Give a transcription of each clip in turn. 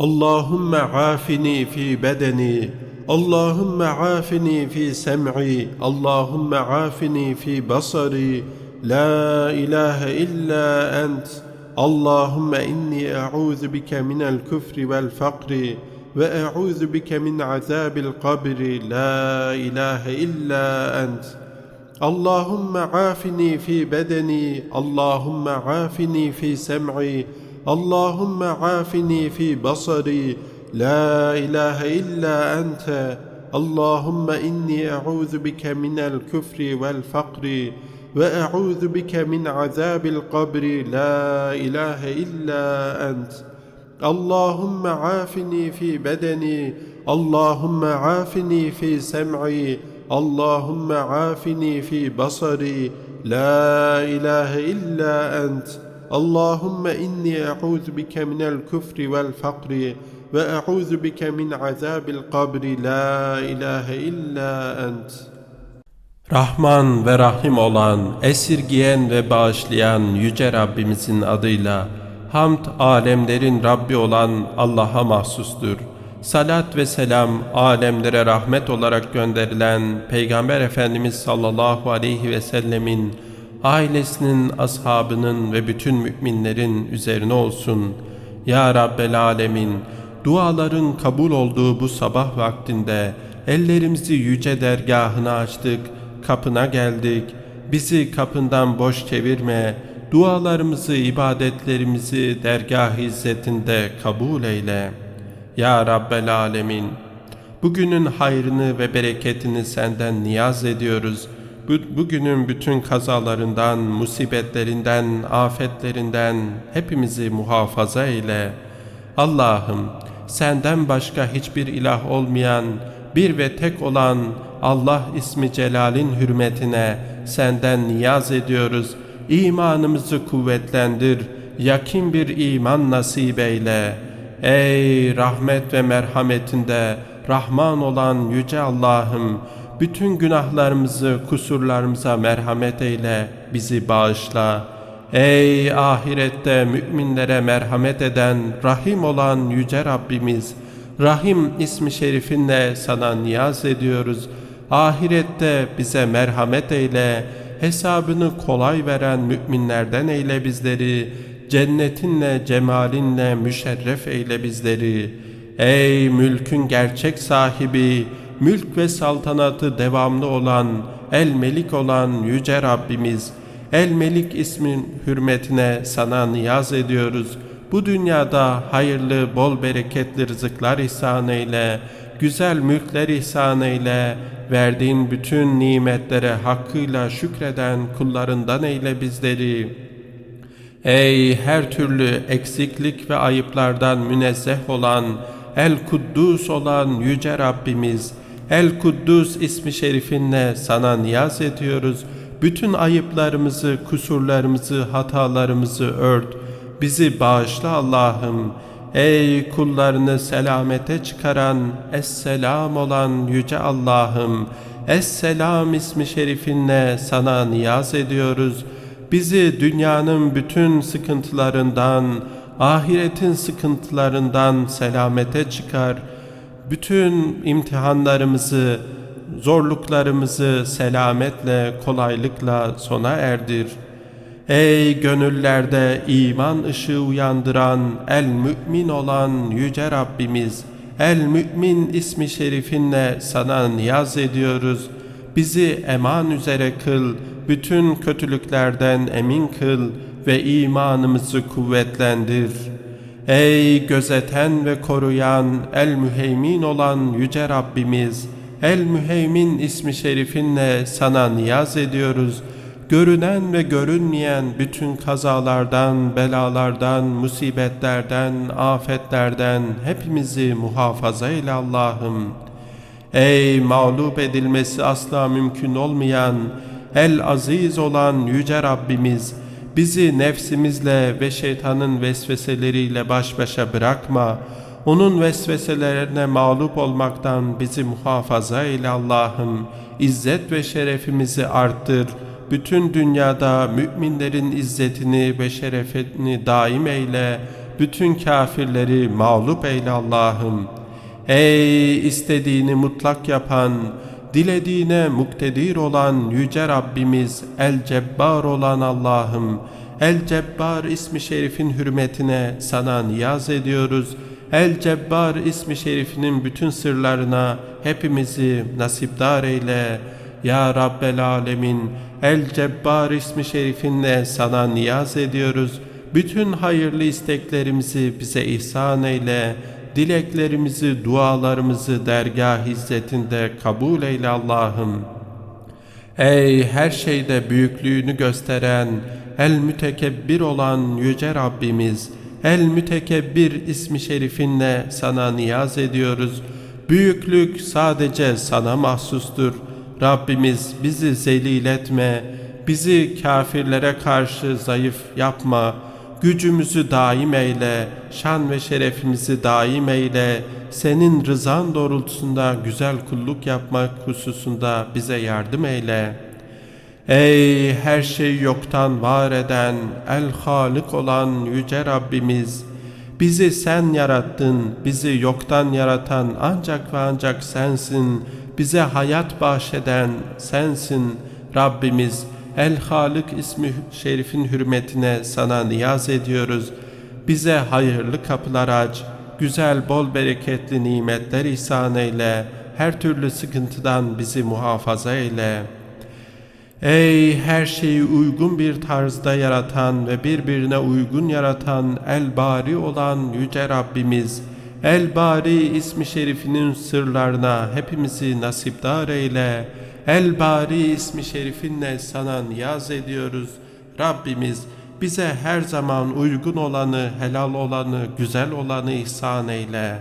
اللهم عافني في بدني اللهم عافني في سمعي اللهم عافني في بصري. لا إله إلا أنت. اللهم إني أعوذ بك من الكفر والفقر وأعوذ بك من عذاب القبر. لا إله إلا أنت. اللهم عافني في بدني اللهم عافني في سمعي. اللهم عافني في بصري. لا إله إلا أنت. اللهم إني أعوذ بك من الكفر والفقر وأعوذ بك من عذاب القبر. لا إله إلا أنت. اللهم عافني في بدني. اللهم عافني في سمعي. اللهم عافني في بصري. لا إله Allahümme inni e'ûzu bike minel küfri vel fakri ve e'ûzu bike min azabil kabri la ilahe illa ent. Rahman ve Rahim olan, esirgiyen ve bağışlayan Yüce Rabbimizin adıyla, hamd alemlerin Rabbi olan Allah'a mahsustur. Salat ve selam alemlere rahmet olarak gönderilen Peygamber Efendimiz sallallahu aleyhi ve sellemin ailesinin, ashabının ve bütün müminlerin üzerine olsun. Ya Rabbel Alemin, duaların kabul olduğu bu sabah vaktinde ellerimizi yüce dergahına açtık, kapına geldik. Bizi kapından boş çevirme, dualarımızı, ibadetlerimizi dergah izzetinde kabul eyle. Ya Rabbel Alemin, bugünün hayrını ve bereketini senden niyaz ediyoruz. Bu- Bugünün bütün kazalarından, musibetlerinden, afetlerinden hepimizi muhafaza eyle. Allah'ım senden başka hiçbir ilah olmayan, bir ve tek olan Allah ismi celalin hürmetine senden niyaz ediyoruz. İmanımızı kuvvetlendir, yakin bir iman nasip eyle. Ey rahmet ve merhametinde Rahman olan Yüce Allah'ım, bütün günahlarımızı, kusurlarımıza merhamet eyle, bizi bağışla. Ey ahirette müminlere merhamet eden, rahim olan Yüce Rabbimiz, Rahim ismi şerifinle sana niyaz ediyoruz. Ahirette bize merhamet eyle, hesabını kolay veren müminlerden eyle bizleri, cennetinle, cemalinle müşerref eyle bizleri. Ey mülkün gerçek sahibi, mülk ve saltanatı devamlı olan, el melik olan yüce Rabbimiz, el melik ismin hürmetine sana niyaz ediyoruz. Bu dünyada hayırlı, bol bereketli rızıklar ihsan eyle, güzel mülkler ihsan eyle, verdiğin bütün nimetlere hakkıyla şükreden kullarından eyle bizleri.'' Ey her türlü eksiklik ve ayıplardan münezzeh olan, El Kuddus olan Yüce Rabbimiz, El Kuddus ismi şerifinle sana niyaz ediyoruz. Bütün ayıplarımızı, kusurlarımızı, hatalarımızı ört. Bizi bağışla Allah'ım. Ey kullarını selamete çıkaran, Esselam olan Yüce Allah'ım. Esselam ismi şerifinle sana niyaz ediyoruz.'' Bizi dünyanın bütün sıkıntılarından, ahiretin sıkıntılarından selamete çıkar. Bütün imtihanlarımızı, zorluklarımızı selametle, kolaylıkla sona erdir. Ey gönüllerde iman ışığı uyandıran, el mümin olan yüce Rabbimiz, el mümin ismi şerifinle sana niyaz ediyoruz. Bizi eman üzere kıl, bütün kötülüklerden emin kıl ve imanımızı kuvvetlendir. Ey gözeten ve koruyan, el müheymin olan yüce Rabbimiz, el müheymin ismi şerifinle sana niyaz ediyoruz. Görünen ve görünmeyen bütün kazalardan, belalardan, musibetlerden, afetlerden hepimizi muhafaza eyle Allah'ım. Ey mağlup edilmesi asla mümkün olmayan, el aziz olan yüce Rabbimiz, bizi nefsimizle ve şeytanın vesveseleriyle baş başa bırakma. Onun vesveselerine mağlup olmaktan bizi muhafaza eyle Allah'ım. İzzet ve şerefimizi arttır. Bütün dünyada müminlerin izzetini ve şerefini daim eyle. bütün kafirleri mağlup eyle Allah'ım. Ey istediğini mutlak yapan, dilediğine muktedir olan Yüce Rabbimiz, El Cebbar olan Allah'ım, El Cebbar ismi şerifin hürmetine sana niyaz ediyoruz. El Cebbar ismi şerifinin bütün sırlarına hepimizi nasipdar eyle. Ya Rabbel Alemin, El Cebbar ismi şerifinle sana niyaz ediyoruz. Bütün hayırlı isteklerimizi bize ihsan eyle. Dileklerimizi, dualarımızı dergah hizmetinde kabul eyle Allah'ım. Ey her şeyde büyüklüğünü gösteren, el mütekebbir olan Yüce Rabbimiz, el mütekebbir ismi şerifinle sana niyaz ediyoruz. Büyüklük sadece sana mahsustur. Rabbimiz bizi zelil etme, bizi kafirlere karşı zayıf yapma, gücümüzü daim eyle, şan ve şerefimizi daim eyle, senin rızan doğrultusunda güzel kulluk yapmak hususunda bize yardım eyle. Ey her şeyi yoktan var eden, el halik olan yüce Rabbimiz, bizi sen yarattın, bizi yoktan yaratan ancak ve ancak sensin, bize hayat bahşeden sensin Rabbimiz, El Halik ismi şerifin hürmetine sana niyaz ediyoruz. Bize hayırlı kapılar aç, güzel bol bereketli nimetler ihsan eyle, her türlü sıkıntıdan bizi muhafaza eyle. Ey her şeyi uygun bir tarzda yaratan ve birbirine uygun yaratan El Bari olan Yüce Rabbimiz, El Bari ismi şerifinin sırlarına hepimizi nasipdar eyle. El Bari ismi şerifinle sana niyaz ediyoruz. Rabbimiz bize her zaman uygun olanı, helal olanı, güzel olanı ihsan eyle.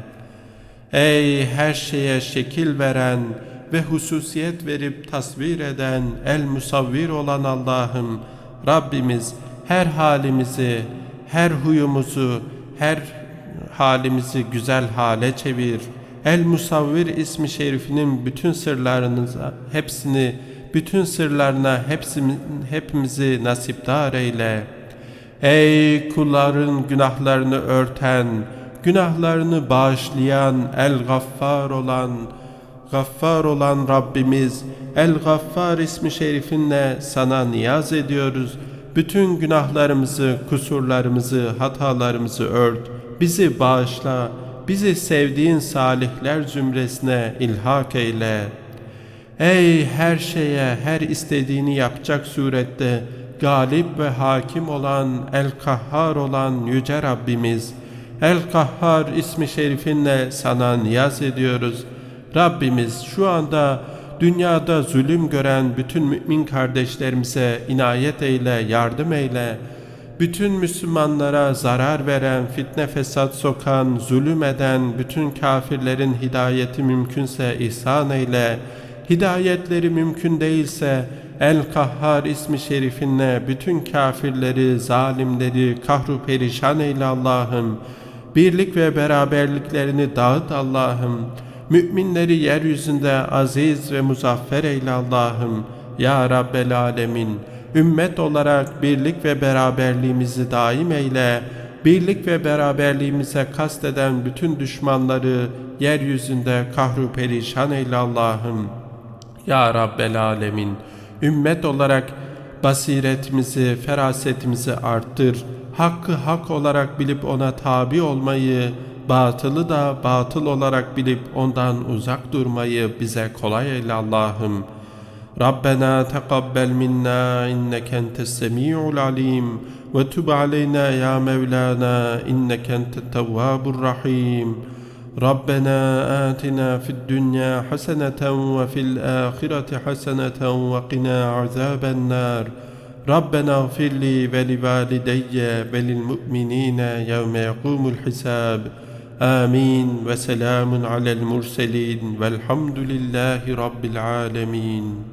Ey her şeye şekil veren ve hususiyet verip tasvir eden, el musavvir olan Allah'ım, Rabbimiz her halimizi, her huyumuzu, her halimizi güzel hale çevir. El Musavvir ismi şerifinin bütün sırlarınıza, hepsini, bütün sırlarına hepsimi, hepimizi nasipdar eyle. Ey kulların günahlarını örten, günahlarını bağışlayan, el gaffar olan, gaffar olan Rabbimiz, el gaffar ismi şerifinle sana niyaz ediyoruz. Bütün günahlarımızı, kusurlarımızı, hatalarımızı ört, bizi bağışla, bizi sevdiğin salihler zümresine ilhak eyle. Ey her şeye, her istediğini yapacak surette galip ve hakim olan, el kahhar olan Yüce Rabbimiz, el kahhar ismi şerifinle sana niyaz ediyoruz. Rabbimiz şu anda dünyada zulüm gören bütün mümin kardeşlerimize inayet eyle, yardım eyle, bütün Müslümanlara zarar veren, fitne fesat sokan, zulüm eden bütün kafirlerin hidayeti mümkünse ihsan eyle. Hidayetleri mümkün değilse El Kahhar ismi şerifinle bütün kafirleri, zalimleri kahru perişan eyle Allah'ım. Birlik ve beraberliklerini dağıt Allah'ım. Müminleri yeryüzünde aziz ve muzaffer eyle Allah'ım. Ya Rabbel Alemin. Ümmet olarak birlik ve beraberliğimizi daim eyle. Birlik ve beraberliğimize kasteden bütün düşmanları yeryüzünde kahru perişan eyle Allah'ım. Ya Rabbel Alemin. Ümmet olarak basiretimizi, ferasetimizi arttır. Hakkı hak olarak bilip ona tabi olmayı, batılı da batıl olarak bilip ondan uzak durmayı bize kolay eyle Allah'ım.'' ربنا تقبل منا إنك أنت السميع العليم وتب علينا يا مولانا إنك أنت التواب الرحيم. ربنا آتنا في الدنيا حسنة وفي الآخرة حسنة وقنا عذاب النار. ربنا اغفر لي ولوالدي وللمؤمنين يوم يقوم الحساب. آمين. وسلام على المرسلين. والحمد لله رب العالمين.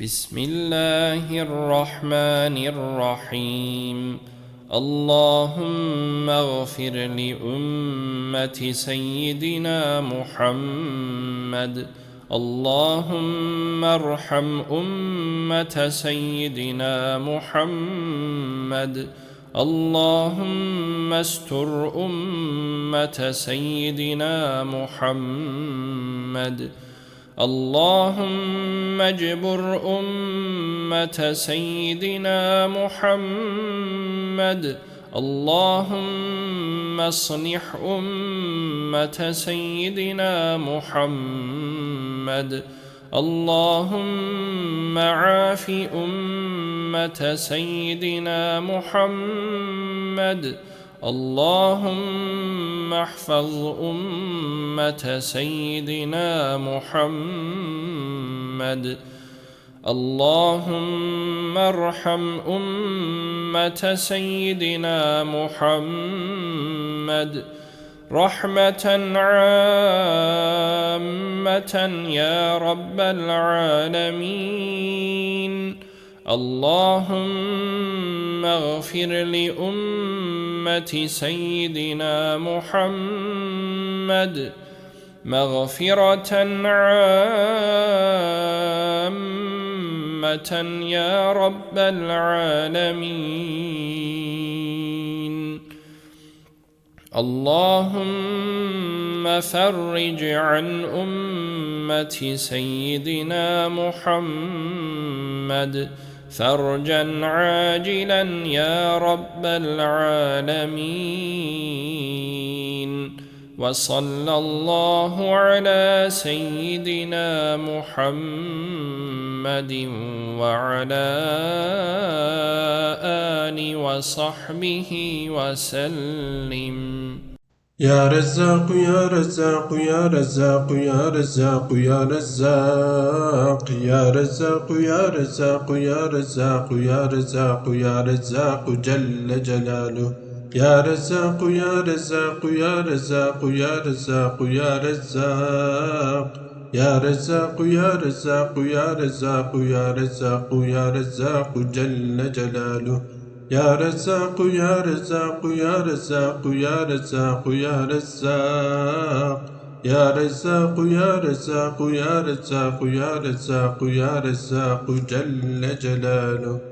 بسم الله الرحمن الرحيم. اللهم اغفر لأمة سيدنا محمد. اللهم ارحم أمة سيدنا محمد. اللهم استر أمة سيدنا محمد. اللهم اجبر أمة سيدنا محمد. اللهم اصلح أمة سيدنا محمد. اللهم عاف أمة سيدنا محمد. اللهم احفظ أمة سيدنا محمد. اللهم ارحم أمة سيدنا محمد. رحمة عامة يا رب العالمين. اللهم اغفر لأمة سيدنا محمد مغفرة عامة يا رب العالمين. اللهم فرج عن أمة سيدنا محمد فرجا عاجلا يا رب العالمين. وصلى الله على سيدنا محمد وعلى آله وصحبه وسلم. يا رزاق يا رزاق يا رزاق يا رزاق يا رزاق يا رزاق يا رزاق يا رزاق يا رزاق يا رزاق جل جلاله يا رزاق يا رزاق يا رزاق يا رزاق يا رزاق يا رزاق يا رزاق يا رزاق يا رزاق يا رزاق جل جلاله Ya Rezzaq Ya Rezzaq Ya Rezzaq Ya Rezzaq Ya Rezzaq. Ya Rezzaq Ya Rezzaq Ya Rezzaq Ya Rezzaq Ya Rezzaq Celle Celaluhu.